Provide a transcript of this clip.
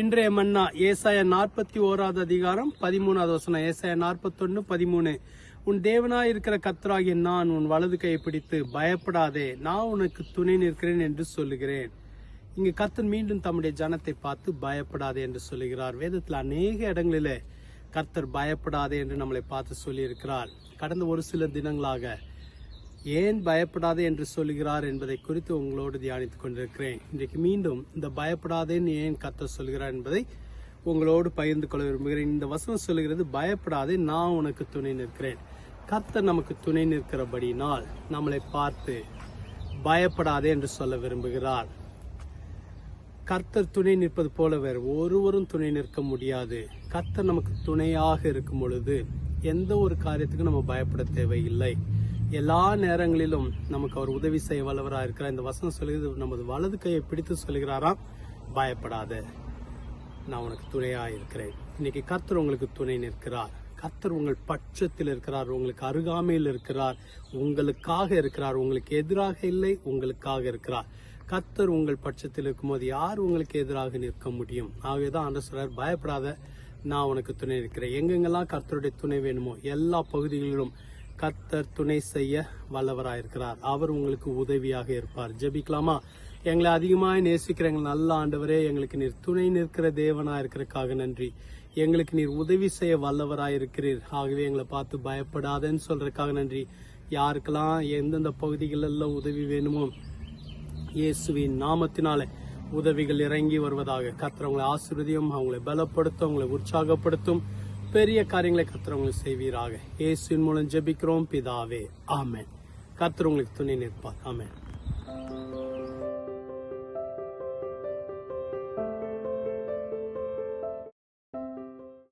இன்றைய மன்னா ஏசாய நாற்பத்தி ஓராவது அதிகாரம் பதிமூணாவது வசனம். ஏசாய நாற்பத்தொன்னு பதிமூணு. உன் தேவனாய் இருக்கிற கத்தராகிய நான் உன் வலது கையை பிடித்து பயப்படாதே நான் உனக்கு துணை நிற்கிறேன் என்று சொல்லுகிறேன். இங்கு கர்த்தர் மீண்டும் தம்முடைய ஜனத்தை பார்த்து பயப்படாதே என்று சொல்லுகிறார். வேதத்தில் அநேக இடங்களிலே கர்த்தர் பயப்படாதே என்று நம்மளை பார்த்து சொல்லியிருக்கிறார். கடந்த ஒரு சில தினங்களாக ஏன் பயப்படாதே என்று சொல்கிறார் என்பதை குறித்து உங்களோடு தியானித்துக் கொண்டிருக்கிறேன். இன்றைக்கு மீண்டும் இந்த பயப்படாதேன்னு ஏன் கர்த்தர் சொல்கிறார் என்பதை உங்களோடு பகிர்ந்து கொள்ள விரும்புகிறேன். இந்த வசனம் சொல்கிறது பயப்படாதே நான் உனக்கு துணை நிற்கிறேன். கர்த்தர் நமக்கு துணை நிற்கிறபடினால் நம்மளை பார்த்து பயப்படாதே என்று சொல்ல விரும்புகிறார். கர்த்தர் துணை நிற்பது போல வேறு ஒருவரும் துணை நிற்க முடியாது. கர்த்தர் நமக்கு துணையாக இருக்கும் பொழுது எந்த ஒரு காரியத்துக்கும் நம்ம பயப்பட தேவையில்லை. எல்லா நேரங்களிலும் நமக்கு அவர் உதவி செய்ய வல்லவராக இருக்கிறார். இந்த வசனம் சொல்லுகிறது நமது வலது கையை பிடித்து சொல்கிறாராம் பயப்படாத. நான் உனக்கு துணையாக இருக்கிறேன். இன்னைக்கு கர்த்தர் உங்களுக்கு துணை நிற்கிறார். கர்த்தர் உங்கள் பட்சத்தில் இருக்கிறார் உங்களுக்கு அருகாமையில் இருக்கிறார். உங்களுக்காக இருக்கிறார். உங்களுக்கு எதிராக இல்லை உங்களுக்காக இருக்கிறார். கர்த்தர் உங்கள் பட்சத்தில் இருக்கும்போது யார் உங்களுக்கு எதிராக நிற்க முடியும்? ஆகவேதான் ஆண்டு சொல்றார் பயப்படாத நான் உனக்கு துணை இருக்கிறேன் எங்கெங்கெல்லாம் கர்த்தருடைய துணை வேணுமோ எல்லா பகுதிகளிலும் கத்தர் துணை செய்ய வல்லவராயிருக்கிறார். அவர் உங்களுக்கு உதவியாக இருப்பார். ஜெபிக்கலாமா? எங்களை அதிகமாக நேசிக்கிற எங்கள் நல்ல ஆண்டவரே எங்களுக்கு நீர் துணை நிற்கிற தேவனா இருக்கிறக்காக நன்றி. எங்களுக்கு நீர் உதவி செய்ய வல்லவராக இருக்கிறீர் ஆகவே எங்களை பார்த்து பயப்படாதேன்னு சொல்றதுக்காக நன்றி. யாருக்கெல்லாம் எந்தெந்த பகுதிகளெல்லாம் உதவி வேணுமோ இயேசுவின் நாமத்தினால உதவிகள் இறங்கி வருவதாக கத்துறவங்களை உங்களை அவங்களை பலப்படுத்தும் அவங்களை உற்சாகப்படுத்தும். பெரிய காரியங்களை கர்த்தர் உங்களுக்கு செய்வீராக. இயேசுவின் மூலம் ஜெபிக்கிறோம் பிதாவே. ஆமேன். கர்த்தர் உங்களுக்கு துணை நிற்பார். ஆமேன்.